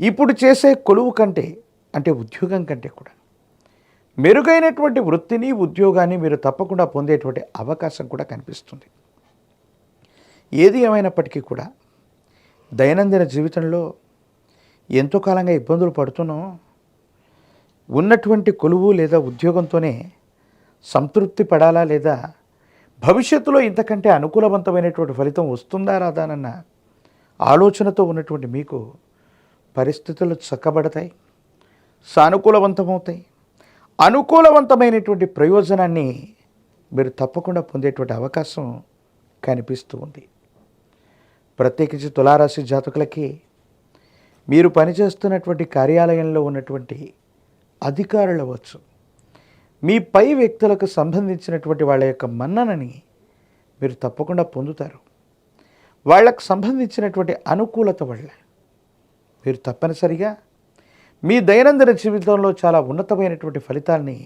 ఇప్పుడు చేసే కొలువు కంటే అంటే ఉద్యోగం కంటే కూడా. మెరుగైనటువంటి వృత్తిని ఉద్యోగాన్ని మీరు తప్పకుండా పొందేటువంటి అవకాశం కూడా కనిపిస్తుంది. ఏది ఏమైనప్పటికీ కూడా దైనందిన జీవితంలో ఎంతో కాలంగా ఇబ్బందులు పడుతున్నాం ఉన్నటువంటి కొలువు లేదా ఉద్యోగంతోనే సంతృప్తి పడాలా లేదా భవిష్యత్తులో ఇంతకంటే అనుకూలవంతమైనటువంటి ఫలితం వస్తుందా రాదానన్న ఆలోచనతో ఉన్నటువంటి మీకు పరిస్థితులు చక్కబడతాయి సానుకూలవంతమవుతాయి. అనుకూలవంతమైనటువంటి ప్రయోజనాన్ని మీరు తప్పకుండా పొందేటువంటి అవకాశం కనిపిస్తూ ఉంది. ప్రత్యేకించి తులారాశి జాతకులకి మీరు పనిచేస్తున్నటువంటి కార్యాలయంలో ఉన్నటువంటి అధికారులు అవ్వచ్చు. మీ పై వ్యక్తులకు సంబంధించినటువంటి వాళ్ళ యొక్క మన్ననని మీరు తప్పకుండా పొందుతారు. వాళ్ళకు సంబంధించినటువంటి అనుకూలత వల్ల మీరు తప్పనిసరిగా మీ దైనందిన జీవితంలో చాలా ఉన్నతమైనటువంటి ఫలితాల్ని